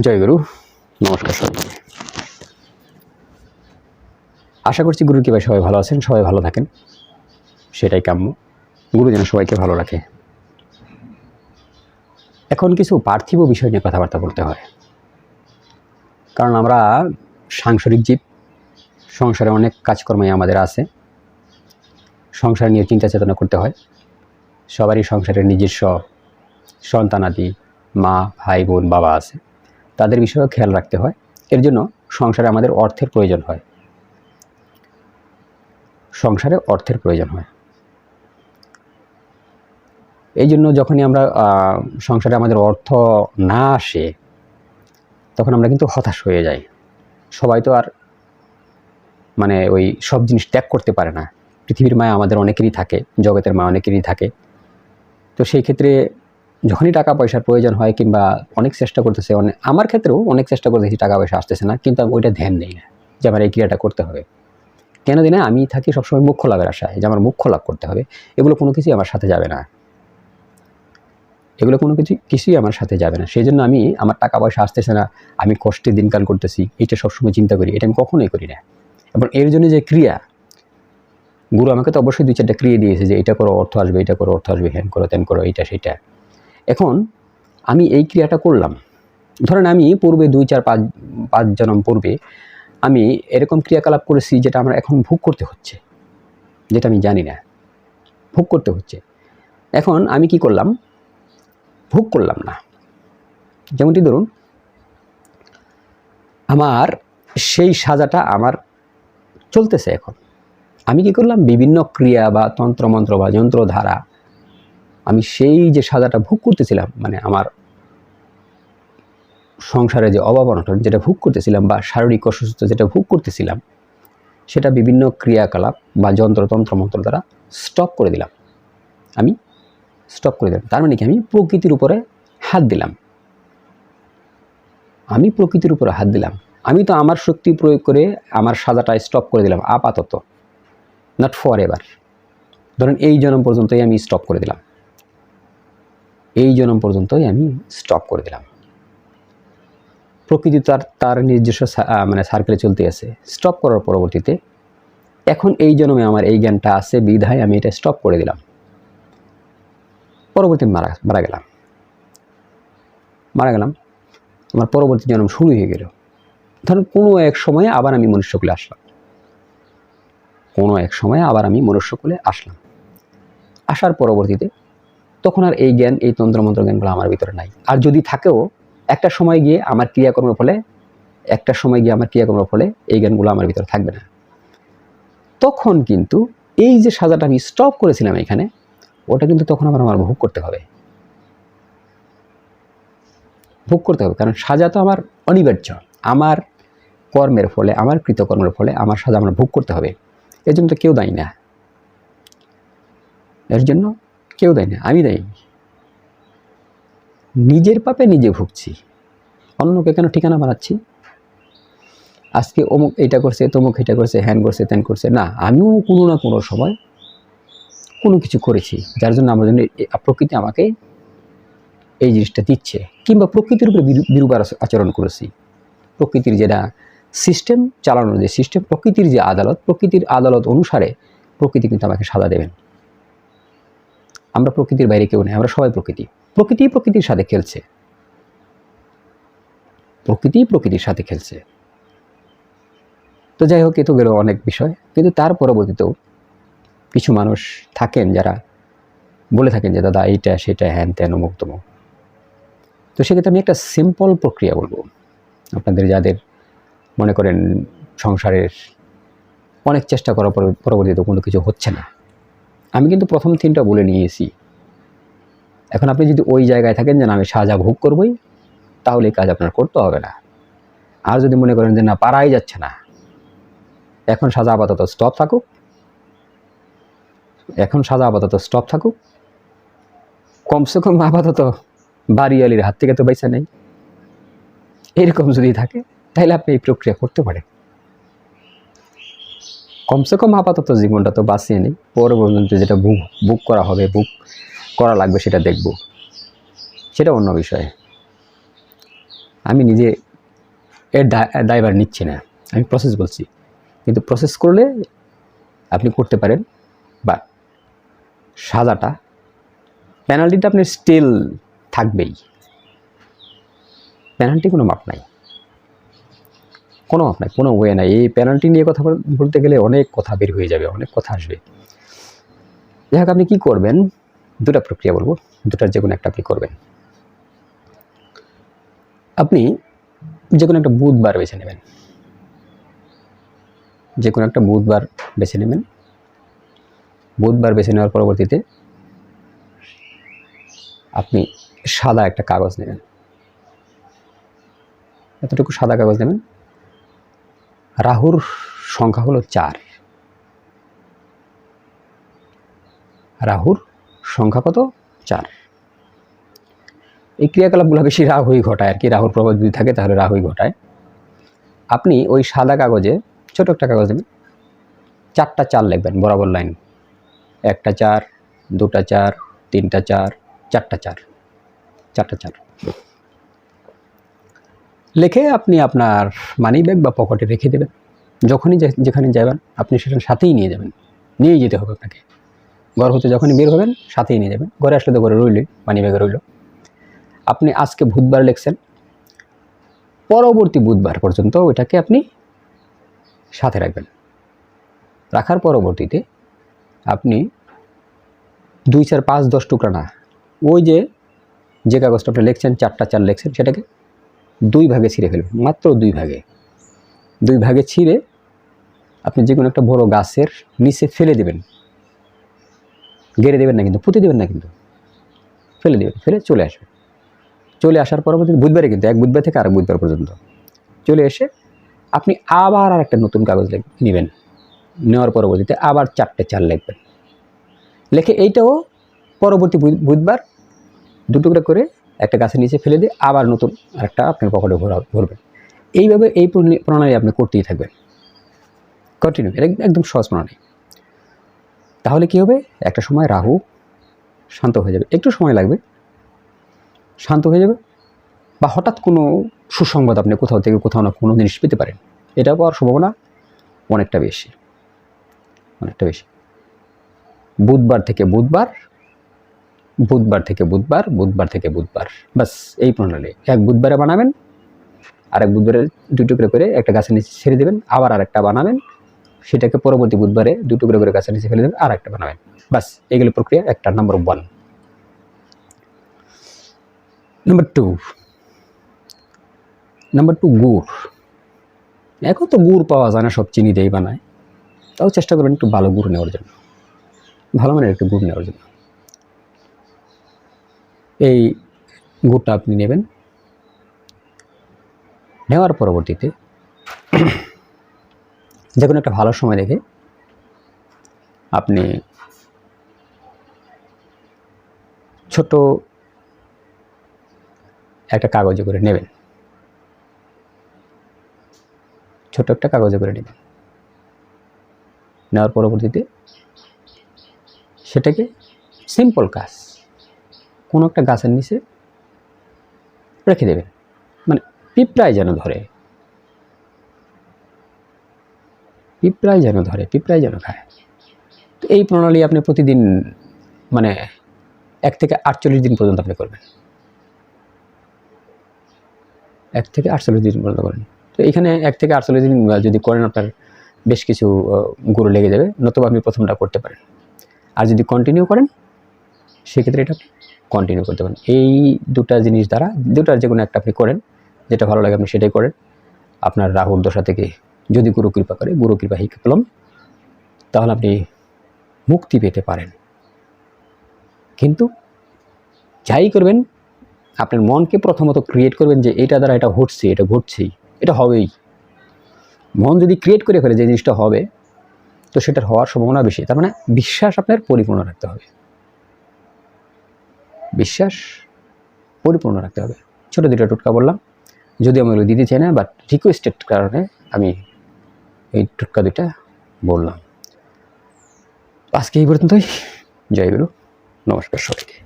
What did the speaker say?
জয় গুরু, নমস্কার সবাইকে। আশা করছি গুরুর কৃপায় সবাই ভালো আছেন, সবাই ভালো থাকেন। সেটাই কাম্য। গুরু যেন সবাইকে ভালো রাখে। এখন কিছু পার্থিব বিষয় নিয়ে কথাবার্তা বলতে হয়। কারণ আমরা সাংসারিক জীব, সংসারে অনেক কাজকর্মই আমাদের আছে। সংসার নিয়ে চিন্তা চেতনা করতে হয়। সবারই সংসারের নিজস্ব সন্তানাদি মা, ভাই, বোন, বাবা আছে। তাদের বিষয়েও খেয়াল রাখতে হয়। এর জন্য সংসারে আমাদের অর্থের প্রয়োজন হয়। সংসারে অর্থের প্রয়োজন হয়। এই জন্য যখনই আমরা সংসারে আমাদের অর্থ না আসে, তখন আমরা কিন্তু হতাশ হয়ে যাই। সবাই তো আর মানে ওই সব জিনিস ত্যাগ করতে পারে না। পৃথিবীর মায়া আমাদের অনেকেরই থাকে, জগতের মায়া অনেকেরই থাকে। তো সেই ক্ষেত্রে যখনই টাকা পয়সার প্রয়োজন হয় কিংবা অনেক চেষ্টা করতেছে অনেক আমার ক্ষেত্রেও অনেক চেষ্টা করতেছি টাকা পয়সা আসতেছে না, কিন্তু আমি ওইটা ধ্যান দিই না যে আমার এই ক্রিয়াটা করতে হবে। কেন দিনে আমি থাকি সবসময় মুখ্য লাভের আশায় যে আমার মুখ্য লাভ করতে হবে। এগুলো কোনো কিছুই আমার সাথে যাবে না। এগুলো কোনো কিছু কিছুই আমার সাথে যাবে না। সেই জন্য আমি আমার টাকা পয়সা আসতেছে না, আমি কষ্টে দিনকাল করতেছি, এটা সবসময় চিন্তা করি। এটা আমি কখনোই করি না। এবং এর জন্য যে ক্রিয়া, গুরু আমাকে তো অবশ্যই দুই চারটা ক্রিয়া দিয়েছে যে এটা করো, অর্থ আসবে, এটা করো, অর্থ আসবে, হ্যান করো, ত্যান করো, এইটা সেটা এখন আমি এই ক্রিয়াটা করলাম। ধরেন আমি পূর্বে দুই, চার, পাঁচ পাঁচ জনম পূর্বে আমি এরকম ক্রিয়াকলাপ করেছি যেটা আমার এখন ভোগ করতে হচ্ছে, যেটা আমি জানি না। ভোগ করতে হচ্ছে। এখন আমি কি করলাম? ভোগ করলাম না। যেমনটি ধরুন, আমার সেই সাজাটা আমার চলতেছে এখন। আমি কি করলাম? বিভিন্ন ক্রিয়া বা তন্ত্রমন্ত্র বা যন্ত্রধারা আমি সেই যে সাজাটা ভোগ করতেছিলাম মানে আমার সংসারে যে অভাব অনটন যেটা ভোগ করতেছিলাম বা শারীরিক অসুস্থতা যেটা ভোগ করতেছিলাম, সেটা বিভিন্ন ক্রিয়াকলাপ বা যন্ত্রতন্ত্র মন্ত্র দ্বারা স্টপ করে দিলাম। আমি স্টপ করে দিলাম। তার মানে কি? আমি প্রকৃতির উপরে হাত দিলাম। আমি প্রকৃতির উপরে হাত দিলাম। আমি তো আমার শক্তি প্রয়োগ করে আমার সাজাটা স্টপ করে দিলাম, আপাতত। নট ফর এভার ধরেন এই জন্ম পর্যন্তই আমি স্টপ করে দিলাম। এই জনম পর্যন্তই আমি স্টপ করে দিলাম। প্রকৃতি তার তার নিজস্ব মানে সার্কেলে চলতে আছে। স্টপ করার পরবর্তীতে এখন এই জন্মে আমার এই জ্ঞানটা আছে বিধায় আমি এটা স্টপ করে দিলাম। পরবর্তী মারা মারা গেলাম। মারা গেলাম। আমার পরবর্তী জন্ম শুরু হয়ে গেল। ধরুন কোনো এক সময়ে আবার আমি মনুষ্যকুলে আসলাম। কোনো এক সময়ে আবার আমি মনুষ্যকুলে আসলাম। আসার পরবর্তীতে তখন আর এই জ্ঞান, এই তন্ত্রমন্ত্র জ্ঞানগুলো আমার ভিতরে নাই। আর যদি থাকেও, একটা সময় গিয়ে আমার ক্রিয়াকর্মের ফলে, একটা সময় গিয়ে আমার ক্রিয়াকর্মের ফলে এই জ্ঞানগুলো আমার ভিতরে থাকবে না। তখন কিন্তু এই যে সাজাটা আমি স্টপ করেছিলাম এখানে, ওটা কিন্তু তখন আবার আমার ভোগ করতে হবে। ভোগ করতে হবে, কারণ সাজা তো আমার অনিবার্য। আমার কর্মের ফলে, আমার কৃতকর্মের ফলে আমার সাজা আমার ভোগ করতে হবে। এর জন্য তো কেউ দায়ী না। এর জন্য কেউ দেয় না, আমি দেয় নিজের পাপে নিজে ভুগছি। অন্যকে কেন ঠিকানা বানাচ্ছি? আজকে অমুক এটা করছে, তমুক এটা করছে, হ্যান করছে, ত্যান করছে। না, আমিও কোনো না কোনো সময় কোনো কিছু করেছি, যার জন্য আমার জন্য প্রকৃতি আমাকে এই জিনিসটা দিচ্ছে। কিংবা প্রকৃতির উপরে বিরূপ বিরূপ আচরণ করেছি। প্রকৃতির যেটা সিস্টেম চালানোর যে সিস্টেম প্রকৃতির যে আদালত, প্রকৃতির আদালত অনুসারে প্রকৃতি কিন্তু আমাকে সাজা দেবেন। আমরা প্রকৃতির বাইরে কেউ নেই, আমরা সবাই প্রকৃতি। প্রকৃতি প্রকৃতির সাথে খেলছে। প্রকৃতি প্রকৃতির সাথে খেলছে। তো যাই হোক, এ তো গেল অনেক বিষয়। কিন্তু তার পরবর্তীতেও কিছু মানুষ থাকেন যারা বলে থাকেন যে, দাদা, এইটা, সেটা, হ্যান ত্যান, অমুক তমুক। তো সেক্ষেত্রে আমি একটা সিম্পল প্রক্রিয়া বলব। আপনাদের যাদের মনে করেন সংসারের অনেক চেষ্টা করার পর, পরবর্তীতে কোনো কিছু হচ্ছে না আমি কিন্তু প্রথম তিনটা বলে নিয়েছি। এখন আপনি যদি ওই জায়গায় থাকেন যে না, আমি সাজা ভোগ করবই, তাহলে কাজ আপনার করতে হবে না। আর যদি মনে করেন যে না, পারাই যাচ্ছে না, এখন সাজা আপাতত স্টপ থাকুক। এখন সাজা আপাতত স্টপ থাকুক। কমসে কম আপাতত বাড়িয়ালির হাত থেকে তো পয়সা নেই। এরকম যদি থাকে, তাহলে আপনি এই প্রক্রিয়া করতে পারেন। কমসে কম আপাতত জীবনটা তো বাঁচিয়ে নেই। পর্যন্ত যেটা বুক বুক করা হবে বুক করা লাগবে সেটা দেখব। সেটা অন্য বিষয়। আমি নিজে এর ড্রাইভার নিচ্ছি না। আমি প্রসেস বলছি। কিন্তু প্রসেস করলে আপনি করতে পারেন বা সাজাটা পেনাল্টিটা আপনার স্টিল থাকবেই। পেনাল্টি কোনো মাপ নাই। কোনো মাপ নাই, কোনো ওয়ে নাই। এই পেনাল্টি নিয়ে কথা বলতে গেলে অনেক কথা বের হয়ে যাবে, অনেক কথা আসবে। যাই হোক, আপনি কী করবেন? দুটা প্রক্রিয়া বলব, দুটার যে কোনো একটা আপনি করবেন। আপনি যে কোনো একটা বুধবার বেছে নেবেন। যে কোনো একটা বুধবার বেছে নেবেন। বুধবার বেছে নেওয়ার পরবর্তীতে আপনি সাদা একটা কাগজ নেবেন। এতটুকু সাদা কাগজ নেবেন? রাহুর সংখ্যা হলো চার। রাহুর সংখ্যা কত? চার। এই ক্রিয়াকলাপগুলো বেশি রাহুই ঘটায় আর কি, রাহুর প্রভাব যদি থাকে তাহলে রাহুই ঘটায়। আপনি ওই সাদা কাগজে, ছোট একটা কাগজ নেবেন চারটা চার লিখবেন, বরাবর লাইন। একটা চার, দুটা চার, তিনটা চার, চারটা চার চারটা চার। লিখে আপনি আপনার মানি ব্যাগ বা পকেটে রেখে দেবেন। যখনই যেখানে যাবেন, আপনি সেখানে সাথেই নিয়ে যাবেন। নিয়েই যেতে হবে আপনাকে। ঘর হতে যখনই বের হবেন, সাথেই নিয়ে যাবেন। ঘরে আসলে তো ঘরে রইলই মানি ব্যাগে রইল। আপনি আজকে বুধবার লিখছেন। পরবর্তী বুধবার পর্যন্ত ওইটাকে আপনি সাথে রাখবেন। রাখার পরবর্তীতে আপনি দুই চার পাঁচ দশ টুকরা না, ওই যে যে কাগজটা আপনি লিখছেন, চারটা চার লিখছেন, সেটাকে দুই ভাগে ছিঁড়ে ফেলবেন মাত্র দুই ভাগে। দুই ভাগে ছিঁড়ে আপনি যে কোনো একটা বড় গাছের নিচে ফেলে দেবেন। গেড়ে দেবেন না কিন্তু, পুঁতে দেবেন না কিন্তু। ফেলে দেবেন, ফেলে চলে আসবেন। চলে আসার পরবর্তীতে বুধবারে কিন্তু, এক বুধবার থেকে আরেক বুধবার পর্যন্ত। চলে এসে আপনি আবার আর একটা নতুন কাগজ নেবেন। নেওয়ার পরবর্তীতে আবার চারটে চার লিখবেন। লেখে এইটাও পরবর্তী বুধ- বুধবার দুটুকরা করে একটা গাছের নিচে ফেলে দিয়ে আবার নতুন আরেকটা আপনার পকেটে ভরা ভরবেন। এইভাবে এই প্রণালী- আপনি করতেই থাকবেন। কন্টিনিউ এটা একদম সহজ প্রণালী। তাহলে কি হবে? একটা সময় রাহু শান্ত হয়ে যাবে। একটু সময় লাগবে। শান্ত হয়ে যাবে। বা হঠাৎ কোনো সুসংবাদ আপনি কোথাও থেকে কোথাও না কোনো জিনিস পেতে পারেন। এটা পাওয়ার সম্ভাবনা অনেকটা বেশি। অনেকটা বেশি। বুধবার থেকে বুধবার বুধবার থেকে বুধবার বুধবার থেকে বুধবার। বাস এই প্রণালী। এক বুধবারে বানাবেন, আরেক বুধবারে দুই টুকরো করে একটা গাছের নিচে ছেড়ে দেবেন, আবার আরেকটা বানাবেন, সেটাকে পরবর্তী বুধবারে দুই টুকরো করে গাছের নিচে ফেলে দেবেন আর একটা বানাবেন। বাস এগুলো প্রক্রিয়া একটা number one number two number two গুড়। এখন তো গুড় পাওয়া যায় না, সব চিনি দিয়েই বানায়। তাও চেষ্টা করবেন একটু ভালো গুড় নেওয়ার জন্য। ভালো মানের একটু গুড় নেওয়ার জন্য। এই গুড়টা আপনি নেবেন। নেওয়ার পরবর্তীতে যে কোনো একটা ভালো সময় দেখে আপনি ছোট একটা কাগজে করে নেবেন। ছোট একটা কাগজে করে নেবেন। নেওয়ার পরবর্তীতে সেটাকে সিম্পল কাজ। কোনো একটা গাছের নিচে রেখে দেবেন। মানে পিঁপড়ায় যেন ধরে। পিঁপড়ায় যেন ধরে পিঁপড়ায় যেন খায়। তো এই প্রণালী আপনি প্রতিদিন মানে এক থেকে আটচল্লিশ দিন পর্যন্ত আপনি করবেন। এক থেকে আটচল্লিশ দিন পর্যন্ত করেন। তো এখানে এক থেকে আটচল্লিশ দিন যদি করেন আপনার বেশ কিছু গুঁড়ো লেগে যাবে, নতুবা আপনি প্রথমটা করতে পারেন। আর যদি কন্টিনিউ করেন, সেক্ষেত্রে এটা কন্টিনিউ করতে পারেন। এই দুটা জিনিস দ্বারা, দুটার যে কোনো একটা আপনি করেন, যেটা ভালো লাগে আপনি সেটাই করেন। আপনার রাহুর দশা থেকে যদি গুরু কৃপা করে, গুরু কৃপা হি পেলাম তাহলে আপনি মুক্তি পেতে পারেন। কিন্তু যাই করবেন, আপনার মনকে প্রথমত ক্রিয়েট করবেন যে এটা দ্বারা এটা ঘটছে, এটা ঘটছেই, এটা হবেই। মন যদি ক্রিয়েট করে ফেলে যে জিনিসটা হবে, তো সেটার হওয়ার সম্ভাবনা বেশি। তার মানে বিশ্বাস আপনার পরিপূর্ণ রাখতে হবে। বিশ্বাস পরিপূর্ণ রাখতে হবে। ছোটো দুটো টোটকা বললাম। যদি আমি ওগুলো দিতে চাই না বাট রিকোয়েস্টেড কারণে আমি এই টোটকা দুটা বললাম। আজকে এই পর্যন্তই। জয় গুরু। নমস্কার সবাইকে।